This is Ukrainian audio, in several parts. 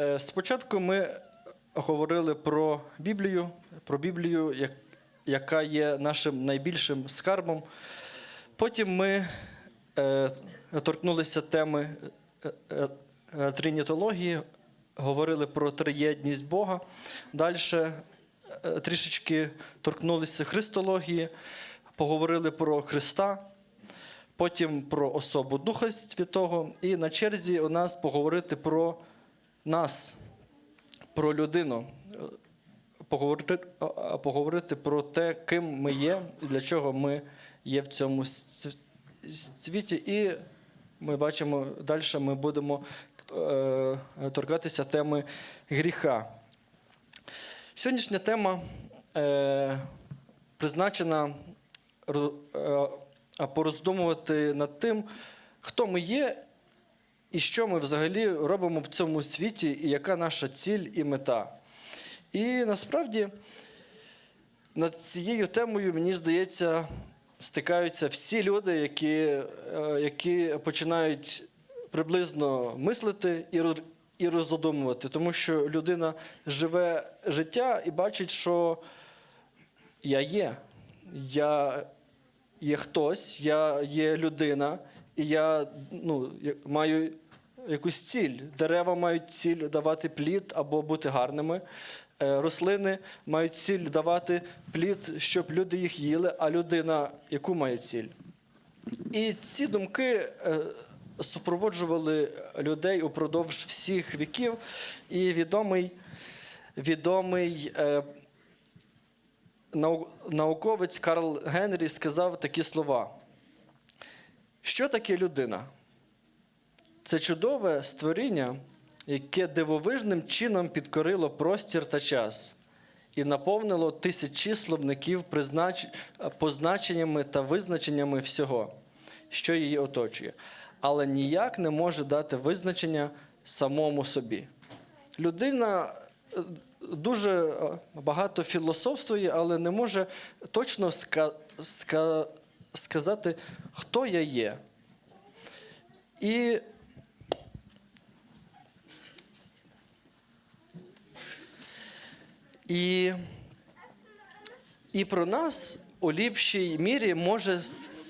Е, Спочатку ми говорили про Біблію, про Біблію, як- яка є нашим найбільшим скарбом. Потім ми е, торкнулися теми е, тринітології, говорили про триєдність Бога. Далі трішечки торкнулися христології, поговорили про Христа, потім про особу Духа Святого, і на черзі у нас поговорити про нас, про людину, поговорити, а, поговорити про те, ким ми є і для чого ми є в цьому світі. І ми бачимо, далі ми будемо е, торкатися теми гріха. Сьогоднішня тема е, призначена ро- е, пороздумувати над тим, хто ми є і що ми взагалі робимо в цьому світі, і яка наша ціль і мета. І насправді над цією темою, мені здається, стикаються всі люди, які, е, які починають приблизно мислити і і роздумувати, тому що людина живе життя і бачить, що я є. Я є хтось, я є людина, і я ну, маю якусь ціль. Дерева мають ціль давати плід або бути гарними. Е, Рослини мають ціль давати плід, щоб люди їх їли, а людина яку має ціль? І ці думки е, супроводжували людей упродовж всіх віків. І відомий, відомий е, науковець Карл Генрі сказав такі слова. Що таке людина? Це чудове створіння, яке дивовижним чином підкорило простір та час і наповнило тисячі словників признач... позначеннями та визначеннями всього, що її оточує, але ніяк не може дати визначення самому собі. Людина е, дуже е, багато філософствує, але не може точно ска... ска... сказати, хто я є. І І, і про нас у ліпшій мірі може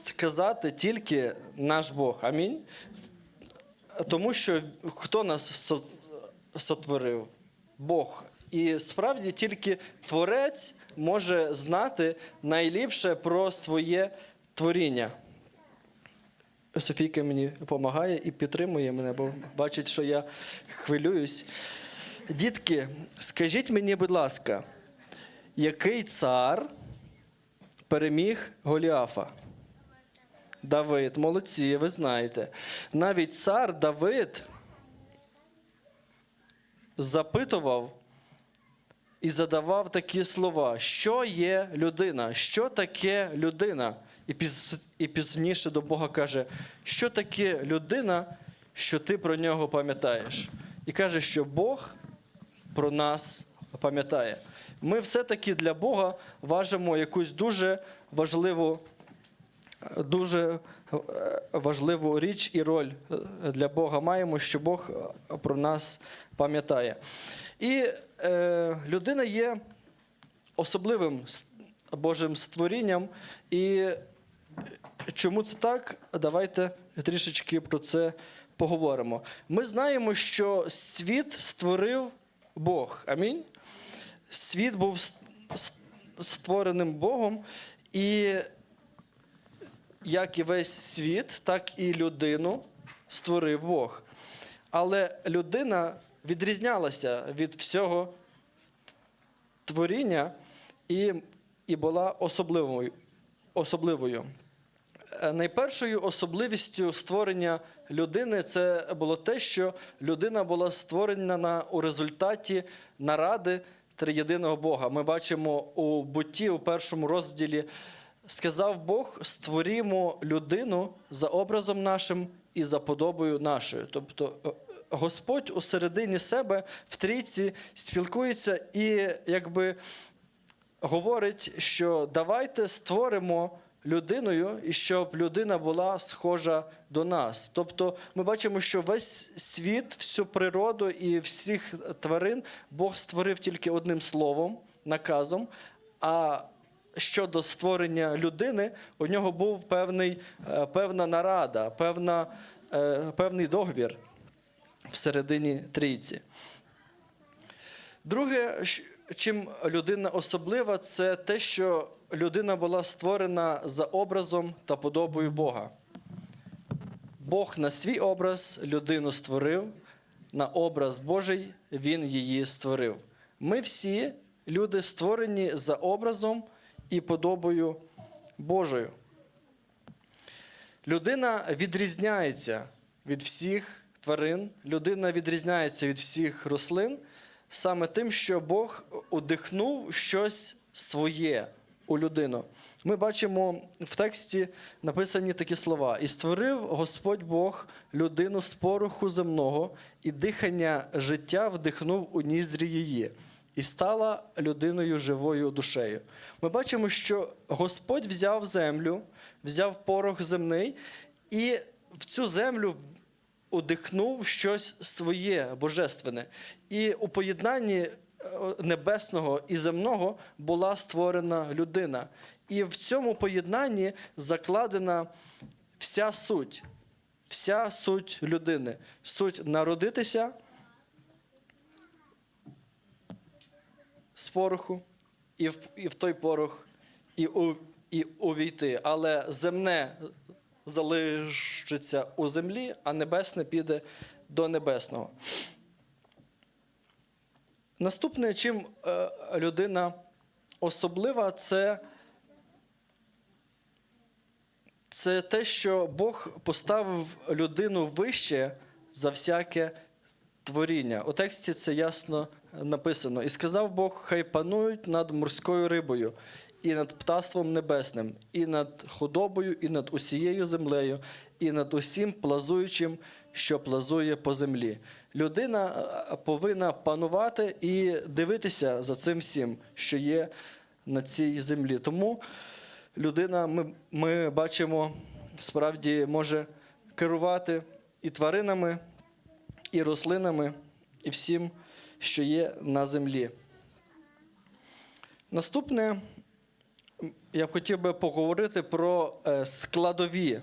сказати тільки наш Бог. Амінь. Тому що хто нас сотворив? Бог. І справді тільки Творець може знати найліпше про своє творіння. Софійка мені допомагає і підтримує мене, бо бачить, що я хвилююсь. Дітки, скажіть мені, будь ласка, який цар переміг Голіафа? Давид, молодці, ви знаєте. Навіть цар Давид запитував і задавав такі слова: що є людина? Що таке людина? І, піз, і пізніше до Бога каже, що таке людина, що ти про нього пам'ятаєш? І каже, що Бог про нас пам'ятає. Ми все-таки для Бога важимо якусь дуже важливу, дуже е, важливу річ і роль е, для Бога маємо, що Бог е, про нас пам'ятає. І е, людина є особливим Божим створінням. І чому це так? Давайте трішечки про це поговоримо. Ми знаємо, що світ створив Бог. Амінь. Світ був створеним Богом, і як і весь світ, так і людину створив Бог. Але людина відрізнялася від всього творіння і, і була особливою. особливою. Е, Найпершою особливістю створення людини це було те, що людина була створена у результаті наради триєдиного Бога. Ми бачимо у бутті у першому розділі. Сказав Бог: створімо людину за образом нашим і за подобою нашою. Тобто е, Господь у середині себе в трійці спілкується і якби говорить, що давайте створимо людиною і щоб людина була схожа до нас. Тобто ми бачимо, що весь світ, всю природу і всіх тварин Бог створив тільки одним словом, наказом. А щодо створення людини, у нього був певний, е, певна нарада, певна, е, певний договір всередині трійці. Друге, чим людина особлива, це те, що людина була створена за образом та подобою Бога. Бог на свій образ людину створив, на образ Божий Він її створив. Ми всі люди створені за образом і подобою Божою. Людина відрізняється від всіх тварин, людина відрізняється від всіх рослин саме тим, що Бог удихнув щось своє у людину. Ми бачимо в тексті написані такі слова: І створив Господь Бог людину з пороху земного, і дихання життя вдихнув у ніздрі її, і стала людиною живою душею. Ми бачимо, що Господь взяв землю, взяв порох земний, і в цю землю удихнув щось своє божественне. І у поєднанні е, небесного і земного була створена людина. І в цьому поєднанні закладена вся суть, вся суть людини. Суть народитися з пороху, і в, і в той порох, і, у, і увійти. Але земне залишиться у землі, а небесне піде до небесного. Наступне, чим е, людина особлива, це, це те, що Бог поставив людину вище за всяке творіння. У тексті це ясно написано. І сказав Бог: хай панують над морською рибою, і над птаством небесним, і над худобою, і над усією землею, і над усім плазуючим, що плазує по землі. Людина е, повинна панувати і дивитися за цим всім, що є на цій землі. Тому людина, ми, ми бачимо, справді може керувати і тваринами, і рослинами, і всім, що є на землі. Наступне я б хотів би поговорити про е, складові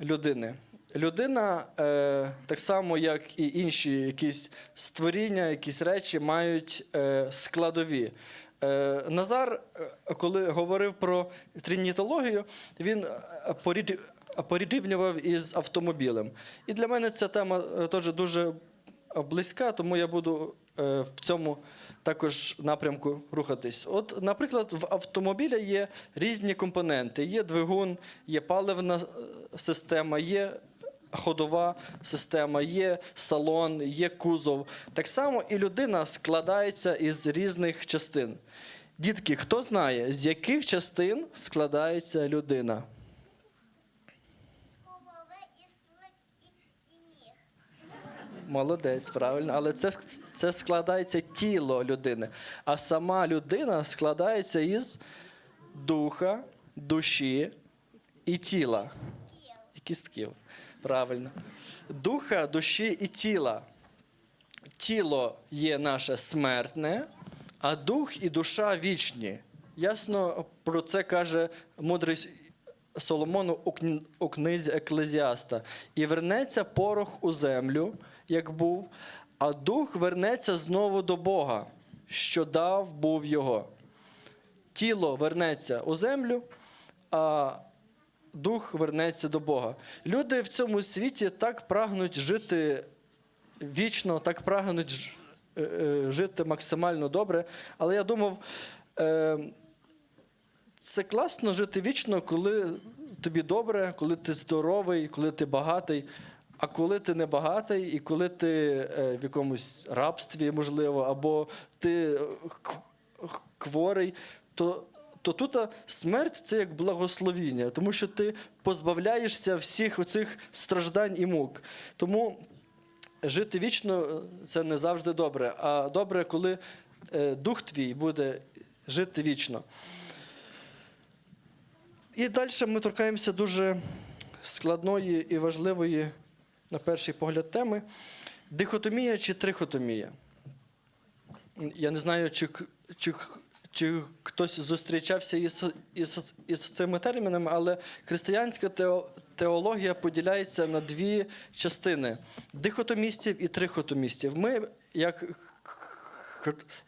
людини. Людина, е, так само, як і інші якісь створіння, якісь речі, мають е, складові. Назар, коли говорив про тринітологію, він порівнював із автомобілем. І для мене ця тема теж дуже близька, тому я буду е, в цьому також напрямку рухатись. От, наприклад, в автомобіля є різні компоненти: є двигун, є паливна е, система, є ходова система, є салон, є кузов. Так само і людина складається із різних частин. Дітки, хто знає, з яких частин складається людина? голови і слик і, і ніг. Молодець, правильно. Але це, це складається тіло людини. А сама людина складається із духа, душі і тіла. І кістків. Правильно. Духа, душі і тіла. Тіло є наше смертне, а дух і душа вічні. Ясно про це каже мудрий Соломон у книзі Еклезіаста. І вернеться порох у землю, як був, а дух вернеться знову до Бога, що дав був його. Тіло вернеться у землю, а дух вернеться до Бога. Люди в цьому світі так прагнуть жити вічно, так прагнуть е, е, жити максимально добре. Але я думав, е, це класно жити вічно, коли тобі добре, коли ти здоровий, коли ти багатий. А коли ти не багатий, і коли ти е, в якомусь рабстві, можливо, або ти е, хворий, то, то тут смерть це як благословіння, тому що ти позбавляєшся всіх оцих страждань і мук. Тому жити вічно це не завжди добре. А добре, коли е, дух твій буде жити вічно. І далі ми торкаємося дуже складної і важливої, на перший погляд, теми дихотомія чи трихотомія. Я не знаю, чи, чи, чи хтось зустрічався із, із, із цими термінами, але християнська тео, теологія поділяється на дві частини: дихотомістів і трихотомістів. Ми, як,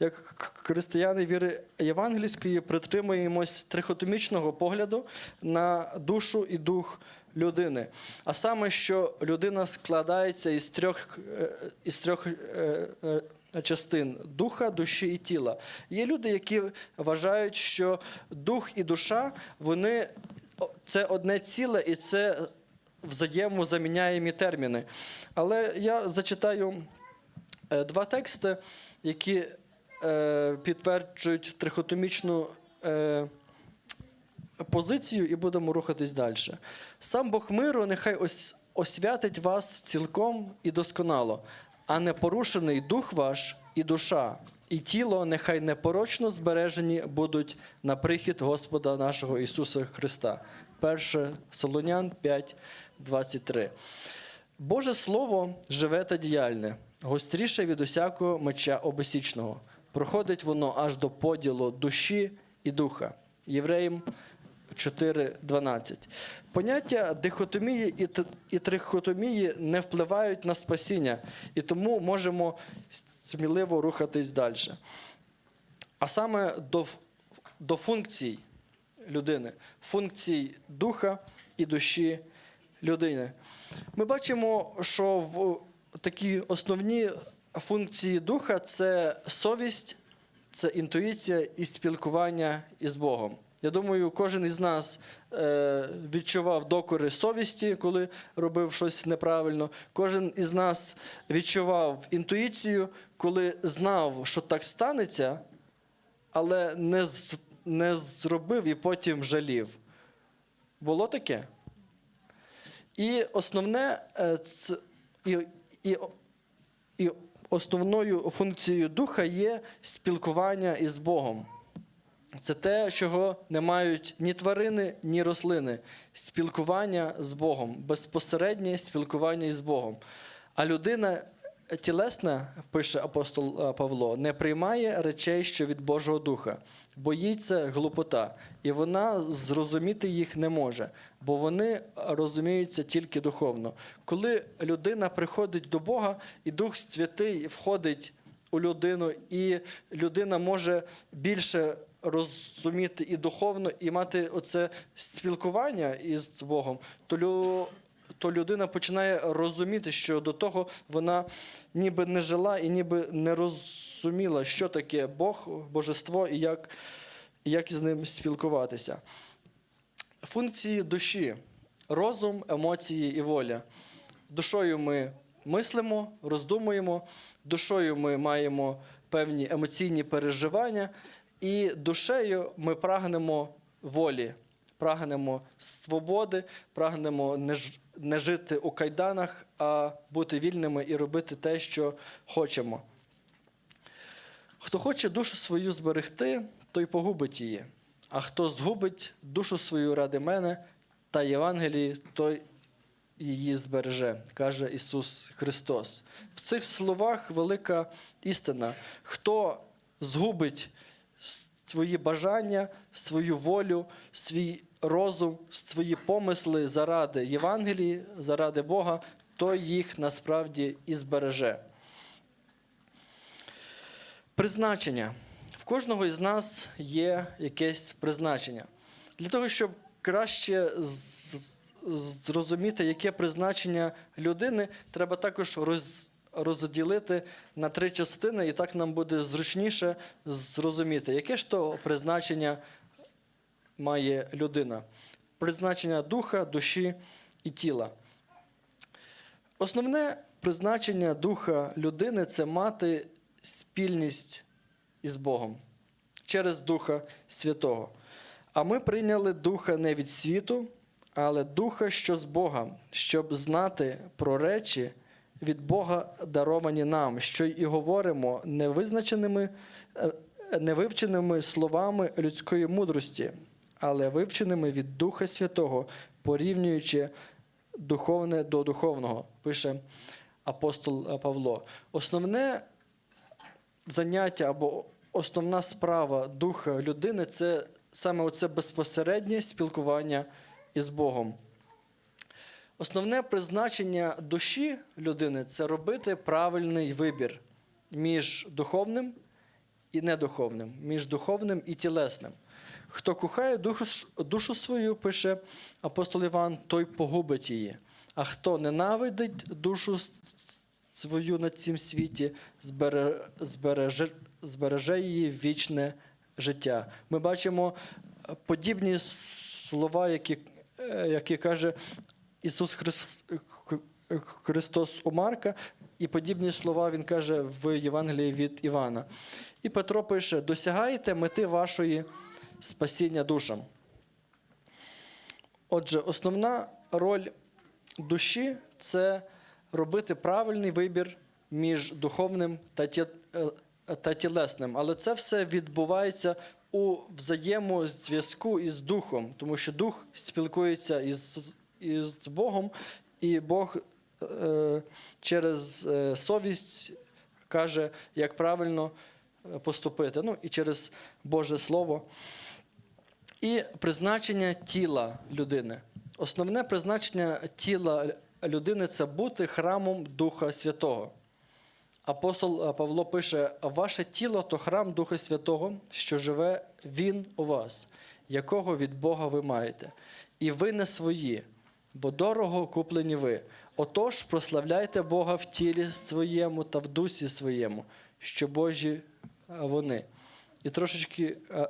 як християни віри євангельської, притримуємось трихотомічного погляду на душу і дух людини. А саме, що людина складається із трьох, е, із трьох е, е, частин духа, душі і тіла. Є люди, які вважають, що дух і душа вони це одне ціле і це взаємозаміняємі терміни. Але я зачитаю два тексти, які підтверджують трихотомічну позицію, і будемо рухатись далі. Сам Бог миру нехай ос- освятить вас цілком і досконало, а непорушений дух ваш і душа, і тіло нехай непорочно збережені будуть на прихід Господа нашого Ісуса Христа. 1 Солонян 5, 23. Боже Слово живе та діяльне, гостріше від усякого меча обесічного. Проходить воно аж до поділу душі і духа. Євреїм 4.12. Поняття дихотомії і, трихотомії не впливають на спасіння, і тому можемо сміливо рухатись далі. А саме до, до функцій людини, функцій духа і душі людини. Ми бачимо, що в такі основні функції духа це совість, це інтуїція і спілкування із Богом. Я думаю, кожен із нас е, відчував докори совісті, коли робив щось неправильно. Кожен із нас відчував інтуїцію, коли знав, що так станеться, але не, не зробив і потім жалів. Було таке? І основне е, і, і, і основною функцією духа є спілкування із Богом. Це те, чого не мають ні тварини, ні рослини. Спілкування з Богом, безпосереднє спілкування із Богом. А людина тілесна, пише апостол е, Павло, не приймає речей, що від Божого Духа, бо їй це глупота, і вона зрозуміти їх не може, бо вони розуміються тільки духовно. Коли людина приходить до Бога, і Дух Святий входить у людину, і людина може більше розуміти і духовно, і мати оце спілкування із Богом, то, лю, то людина починає розуміти, що до того вона ніби не жила і ніби не розуміла, що таке Бог, божество і як, як із ним спілкуватися. Функції душі розум, емоції і воля. Душою ми мислимо, роздумуємо, душою ми маємо певні емоційні переживання, і душею ми прагнемо волі, прагнемо свободи, прагнемо не, жити у кайданах, а бути вільними і робити те, що хочемо. Хто хоче душу свою зберегти, той погубить її. А хто згубить душу свою ради мене та Євангелії, той її збереже, каже Ісус Христос. В цих словах велика істина. Хто згубить свої бажання, свою волю, свій розум, свої помисли заради Євангелії, заради Бога, той їх насправді і збереже. Призначення. В кожного із нас є якесь призначення. Для того, щоб краще зрозуміти, яке призначення людини, треба також роз, розділити на три частини, і так нам буде зручніше зрозуміти, яке ж то призначення має людина. Призначення духа, душі і тіла. Основне призначення духа людини це мати спільність із Богом через Духа Святого. А ми прийняли Духа не від світу, але Духа, що з Бога, щоб знати про речі від Бога даровані нам, що і говоримо невизначеними, е, невивченими словами людської мудрості, але вивченими від Духа Святого, порівнюючи духовне до духовного, пише апостол Павло. Основне заняття або основна справа духа людини це саме оце безпосереднє спілкування із Богом. Основне призначення душі людини це робити правильний вибір між духовним і недуховним, між духовним і тілесним. Хто кохає душу, свою, пише апостол Іван, той погубить її. А хто ненавидить душу свою на цім світі, збере, збереже, збереже її вічне життя. Ми бачимо подібні слова, які, е, які каже Ісус Христос у Марка, і подібні слова Він каже в Євангелії від Івана. І Петро пише: досягайте мети вашої спасіння душам. Отже, основна роль душі це робити правильний вибір між духовним та, е, та тілесним. Але це все відбувається у взаємозв'язку із духом, тому що дух спілкується із, із Богом, і Бог е, через е, совість каже, як правильно е, поступити. Ну і через Боже Слово. І призначення тіла людини. Основне призначення тіла людини це бути храмом Духа Святого. Апостол е, Павло пише: ваше тіло то храм Духа Святого, що живе Він у вас, якого від Бога ви маєте. І ви не свої, бо дорого куплені ви. Отож, прославляйте Бога в тілі своєму та в дусі своєму, що Божі е, вони. І трошечки е,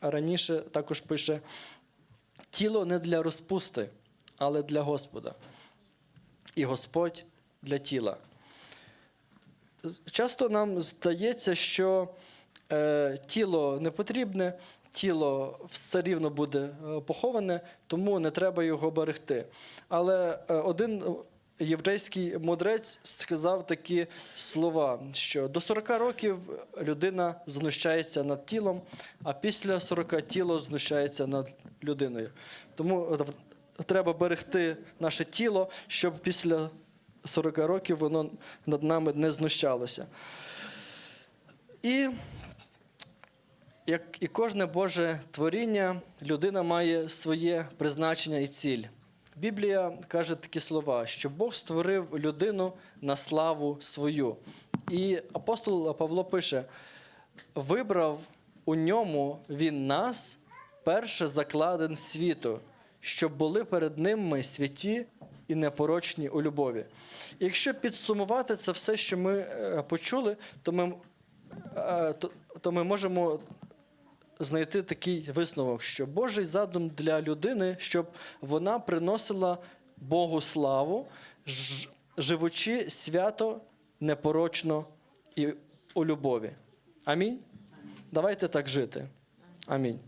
раніше також пише: тіло не для розпусти, але для Господа. І Господь для тіла. Часто нам здається, що е, тіло не потрібне, тіло все рівно буде е, поховане, тому не треба його берегти. Але е, один єврейський мудрець сказав такі слова, що до 40 років людина знущається над тілом, а після 40 тіло знущається над людиною. Тому е, треба берегти наше тіло, щоб після 40 років воно над нами не знущалося. І як і кожне Боже творіння, людина має своє призначення і ціль. Біблія каже такі слова, що Бог створив людину на славу свою. І апостол Павло пише: вибрав у ньому він нас, перше закладен світу, щоб були перед ним ми святі і непорочні у любові. І якщо підсумувати це все, що ми е, почули, то ми, е, то, то ми можемо знайти такий висновок, що Божий задум для людини, щоб вона приносила Богу славу, живучи свято, непорочно і у любові. Амінь. Давайте так жити. Амінь.